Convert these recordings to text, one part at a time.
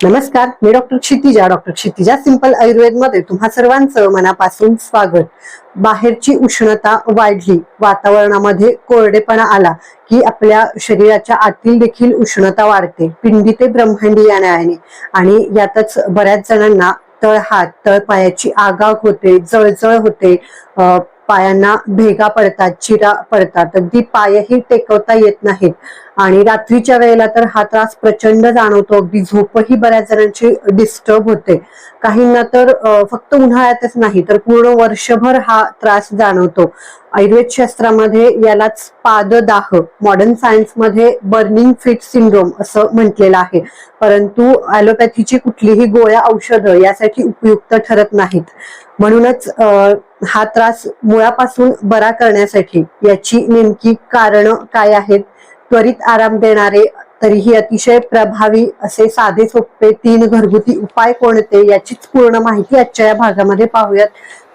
नमस्कार मी doctor Kshitija. Doctor Kshitija simple आयुर्वेदमध्ये तुम्हा सर्वांचं मनापासून स्वागत. बाहेरची उष्णता वाढली. वातावरणामध्ये कोरडेपणा आला की आपल्या शरीराच्या आतील देखील उष्णता वाढते. पिंडी ते ब्रह्मांडी या न्यायाने. आणि यातच बऱ्याच जणांना तळहात तळपायाची आगाग होते जळजळ होते. पायांना भेगा पडतात चिरा पडतात. अगदी पायही टेकवता येत नाहीत. आणि रात्रीच्या वेळेला तर हा त्रास प्रचंड जाणवतो. अगदी झोपही बऱ्याच जणांची डिस्टर्ब होते. काहींना तर फक्त उन्हाळ्यातच नाही तर पूर्ण वर्षभर हा त्रास जाणवतो. आयुर्वेद शास्त्रामध्ये यालाच पाददाह मॉडर्न सायन्समध्ये बर्निंग फिट सिंड्रोम असं म्हटलेलं आहे. परंतु ॲलोपॅथीची कुठलीही गोळ्या औषधं यासाठी उपयुक्त ठरत नाहीत. म्हणूनच हा त्रास मुळापासून बरा करण्यासाठी याची नेमकी कारणं काय आहेत? त्वरित आराम देणारे तरीही अतिशय प्रभावी असे साधे सोपे तीन घरगुती उपाय कोणते याचीच पूर्ण माहिती आजच्या या भागामध्ये पाहूयात.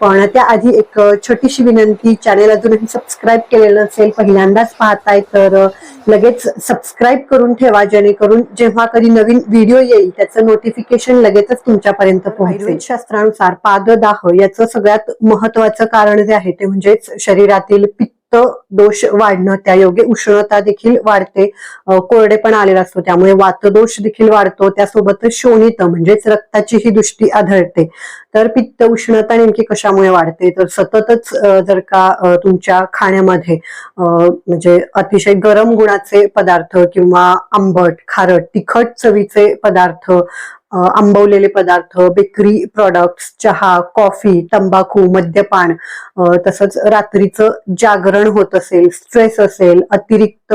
पण त्याआधी एक छोटीशी विनंती चॅनेल अजूनही सबस्क्राईब केलेलं असेल पहिल्यांदाच पाहताय तर लगेच सबस्क्राईब करून ठेवा जेणेकरून जेव्हा कधी नवीन व्हिडिओ येईल त्याचं नोटिफिकेशन लगेचच तुमच्यापर्यंत पोहोचेल. शास्त्रानुसार पाददाह याचं सगळ्यात महत्वाचं कारण जे आहे ते म्हणजेच शरीरातील पित्त दोष वाढणं त्या योगे उष्णता देखील वाढते. कोरडेपण कोरडेपणा आलेला असतो त्यामुळे वातदोष देखील वाढतो. त्यासोबतच शोणित म्हणजेच रक्ताची ही दृष्टी आढळते. तर पित्त उष्णता नेमकी कशामुळे वाढते? तर सततच जर का तुमच्या खाण्यामध्ये म्हणजे अतिशय गरम गुणाचे पदार्थ किंवा आंबट खारट तिखट चवीचे पदार्थ आंबवलेले पदार्थ बेकरी प्रॉडक्ट्स चहा कॉफी तंबाखू मद्यपान तसंच रात्रीचं जागरण होत असेल स्ट्रेस असेल अतिरिक्त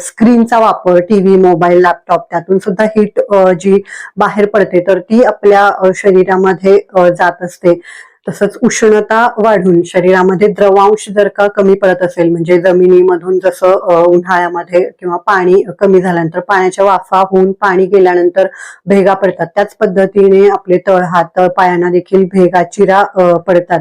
स्क्रीनचा वापर टीव्ही मोबाईल लॅपटॉप त्यातून सुद्धा हीट जी बाहेर पडते तर ती आपल्या शरीरामध्ये जात असते. तसंच उष्णता वाढून शरीरामध्ये द्रवांश जर का कमी पडत असेल म्हणजे जमिनीमधून जसं उन्हाळ्यामध्ये किंवा पाणी कमी झाल्यानंतर पाण्याच्या वाफा होऊन पाणी गेल्यानंतर भेगा पडतात. त्याच पद्धतीने आपले तळहात तळ पायांना देखील भेगा चिरा पडतात.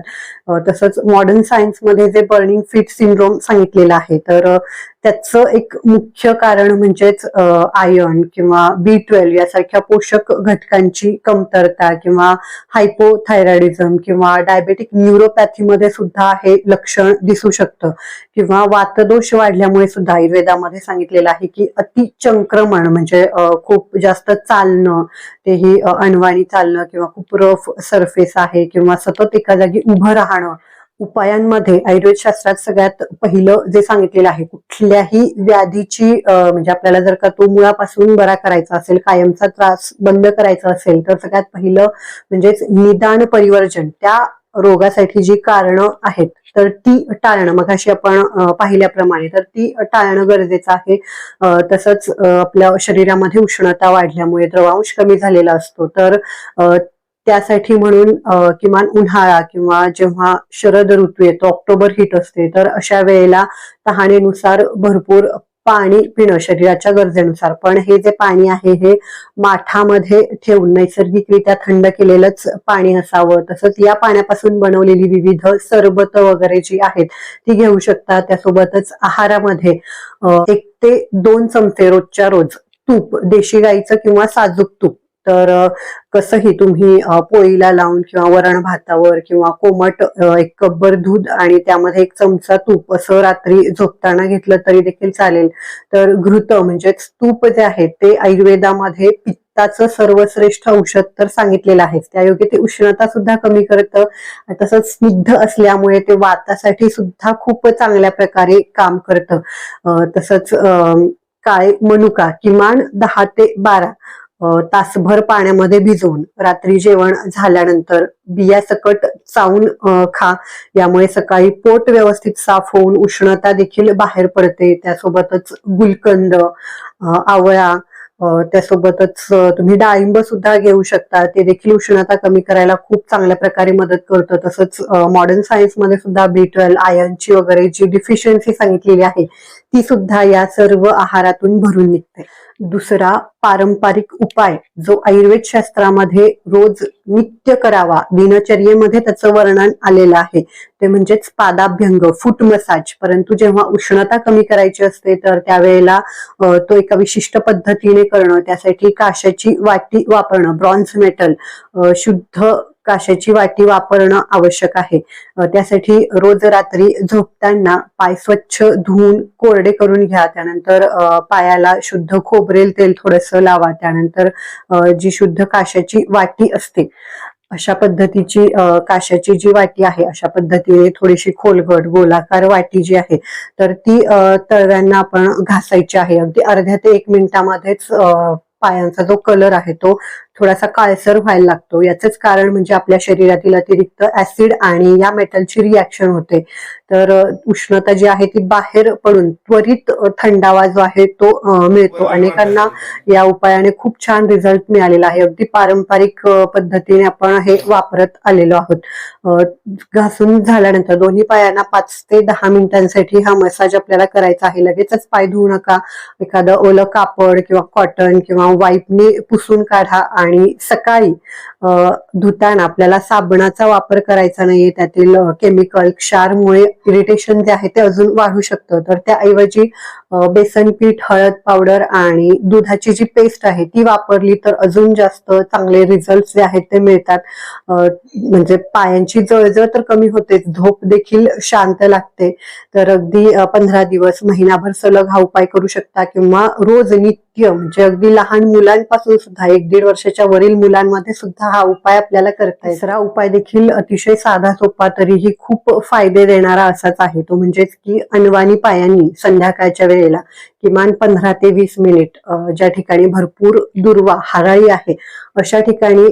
तसंच मॉडर्न सायन्समध्ये जे बर्निंग फिट सिंड्रोम सांगितलेलं आहे तर त्याच त्याचं एक मुख्य कारण म्हणजेच आयर्न किंवा बी ट्वेल्व यासारख्या पोषक घटकांची कमतरता किंवा हायपोथायरॉइडिझम किंवा डायबेटिक न्यूरोपॅथीमध्ये सुद्धा हे लक्षण दिसू शकतं. किंवा वातदोष वाढल्यामुळे सुद्धा आयुर्वेदामध्ये सांगितलेलं आहे की अतिचंक्रमण म्हणजे खूप जास्त चालणं तेही अ, अनवाणी चालणं किंवा खूप रफ सरफेस आहे किंवा सतत एका जागी उभं राहणं उपायांमध्ये आयुर्वेद शास्त्रात सगळ्यात पहिलं जे सांगितलेलं आहे कुठल्याही व्याधीची म्हणजे आपल्याला जर का तो मुळापासून बरा करायचा असेल कायमचा त्रास बंद करायचा असेल तर सगळ्यात पहिलं म्हणजेच निदान परिवर्जन त्या रोगासाठी जी कारणं आहेत तर ती टाळणं. मग अशी आपण पाहिल्याप्रमाणे तर ती टाळणं गरजेचं आहे. तसंच आपल्या शरीरामध्ये उष्णता वाढल्यामुळे द्रवांश कमी झालेला असतो तर त्यासाठी म्हणून किमान उन्हाळा किंवा जेव्हा शरद ऋतू येतो ऑक्टोबर हिट असते तर अशा वेळेला तहानेनुसार भरपूर पाणी पिणं शरीराच्या गरजेनुसार. पण हे जे पाणी आहे हे माठामध्ये ठेवून नैसर्गिकरित्या थंड केलेलंच पाणी असावं. तसंच या पाण्यापासून बनवलेली विविध सरबत वगैरे जी आहेत ती घेऊ शकता. त्यासोबतच आहारामध्ये एक ते दोन चमचे रोजच्या रोज तूप देशी गाईचं किंवा साजूक तूप तर कसंही तुम्ही पोळीला लावून किंवा वरण भातावर किंवा कोमट एक कब्बर दूध आणि त्यामध्ये एक चमचा तूप असं रात्री झोपताना घेतलं तरी देखील चालेल. तर घृत म्हणजेच तूप जे आहे ते आयुर्वेदामध्ये पित्ताचं सर्वश्रेष्ठ औषध तर सांगितलेलं आहे त्यायोगे ते उष्णता सुद्धा कमी करतं तसंच स्निग्ध असल्यामुळे ते वातासाठी सुद्धा खूप चांगल्या प्रकारे काम करतं. तसंच अ, काळे मनुका किमान दहा ते बारा तासभर पाण्यामध्ये भिजवून रात्री जेवण झाल्यानंतर बिया सकट चावून खा. यामुळे सकाळी पोट व्यवस्थित साफ होऊन उष्णता देखील बाहेर पडते. त्यासोबतच गुलकंद आवळा त्यासोबतच तुम्ही डाळिंब सुद्धा घेऊ शकता. ते देखील उष्णता कमी करायला खूप चांगल्या प्रकारे मदत करतं. तसंच मॉडर्न सायन्समध्ये सुद्धा बी ट्वेल्व आयर्नची वगैरे जी डिफिशियन्सी सांगितलेली आहे ती सुद्धा या सर्व आहारातून भरून निघते. दुसरा पारंपरिक उपाय जो आयुर्वेद शास्त्रामध्ये रोज नित्य करावा दिनचर्येमध्ये त्याचं वर्णन आलेलं आहे ते म्हणजेच पादाभ्यंग फूट मसाज परंतु जेव्हा उष्णता कमी करायची असते तर त्यावेळेला तो एका विशिष्ट पद्धतीने करणं त्यासाठी काशाची वाटी वापरणं ब्रॉन्झ मेटल शुद्ध काशाची वाटी वापरणं आवश्यक आहे. त्यासाठी रोज रात्री झोपताना पाय स्वच्छ धुवून कोरडे करून घ्या. त्यानंतर पायाला शुद्ध खोबरेल तेल थोडस लावा. त्यानंतर जी शुद्ध काशाची वाटी असते अशा पद्धतीची काशाची जी वाटी आहे अशा पद्धतीने थोडीशी खोलगट गोलाकार वाटी जी आहे तर ती तळव्यांना आपण घासायची आहे. अगदी अर्ध्या ते एक मिनिटामध्येच पायांचा जो कलर आहे तो थोडासा काळसर व्हायला लागतो. याचंच कारण म्हणजे आपल्या शरीरातील अतिरिक्त ऍसिड आणि या मेटलची रिॲक्शन होते. तर उष्णता जी आहे ती बाहेर पडून त्वरित थंडावा जो आहे तो मिळतो. अनेकांना या उपायाने खूप छान रिझल्ट मिळालेला आहे. अगदी पारंपरिक पद्धतीने आपण हे वापरत आलेलो आहोत. घासून झाल्यानंतर दोन्ही पायांना पाच ते दहा मिनिटांसाठी हा मसाज आपल्याला करायचा आहे. लगेचच पाय धुवू नका. एखादं ओलं कापड किंवा कॉटन किंवा वाईपने पुसून काढा आणि आणि सकाळी धुताना आपल्याला साबणाचा वापर करायचा नाहीये त्यातील केमिकल क्षारमुळे इरिटेशन जे आहे ते अजून वाढू शकतं. तर त्याऐवजी बेसन पीठ हळद पावडर आणि दुधाची जी पेस्ट आहे ती वापरली तर अजून जास्त चांगले रिझल्ट जे आहेत ते मिळतात. म्हणजे पायांची जळजळ तर कमी होतेच झोप देखील शांत लागते. तर अगदी पंधरा दिवस महिनाभर सलग हा उपाय करू शकता किंवा रोज नित्य म्हणजे अगदी लहान मुलांपासून सुद्धा एक दीड वर्षाच्या वरील मुलांमध्ये सुद्धा हा उपाय आपल्याला करता तिसरा उपाय देखील अतिशय साधा सोपा तरीही खूप फायदे देणारा असाच आहे. तो म्हणजेच की अनवाणी पायांनी संध्याकाळच्या वेळेला किमान पंधरा ते वीस मिनिट ज्या ठिकाणी भरपूर दुर्वा हराळी आहे अशा ठिकाणी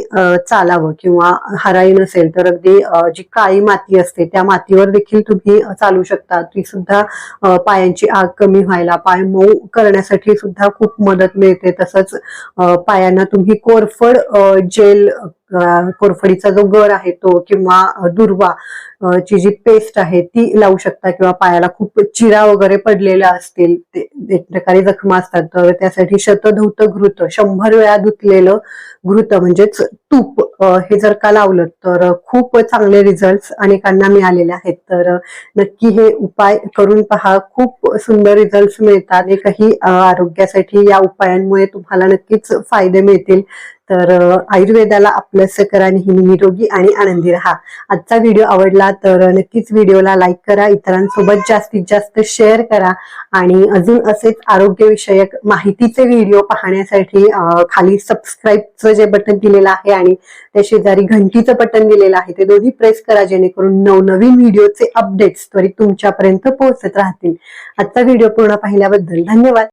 चालावं किंवा हराळी नसेल तर अगदी जी काळी माती असते त्या मातीवर देखील तुम्ही चालू शकता. ती सुद्धा पायांची आग कमी व्हायला पाय मऊ करण्यासाठी सुद्धा खूप मदत मिळते. तसंच पायांना तुम्ही कोरफड जेल कोरफडीचा जो गर आहे तो किंवा दुर्वा ची जी पेस्ट आहे ती लावू शकता किंवा पायाला खूप चिरा वगैरे पडलेल्या असतील एक प्रकारे जखमा असतात. तर त्यासाठी शतधौत घृत शंभर वेळा धुतलेलं घृत म्हणजेच तूप हे जर का लावलं तर खूप चांगले रिझल्ट अनेकांना मिळालेले आहेत. तर नक्की हे उपाय करून पहा. खूप सुंदर रिझल्ट मिळतात. आणि काही आरोग्यासाठी या उपायांमुळे तुम्हाला नक्कीच फायदे मिळतील. तर आयुर्वेदाला आपलंसं करा नेहमी निरोगी आणि आनंदी राहा. आजचा व्हिडिओ आवडला तर नक्कीच व्हिडिओला लाईक करा इतरांसोबत जास्तीत जास्त शेअर करा आणि अजून असेच आरोग्यविषयक माहितीचे व्हिडिओ पाहण्यासाठी खाली सबस्क्राईबचं जे बटन दिलेलं आहे आणि त्या शेजारी घंटीचं बटन दिलेलं आहे ते दोन्ही प्रेस करा जेणेकरून नवनवीन व्हिडिओचे अपडेट्स त्वरित तुमच्यापर्यंत पोहोचत राहतील. आजचा व्हिडिओ पूर्ण पाहिल्याबद्दल धन्यवाद.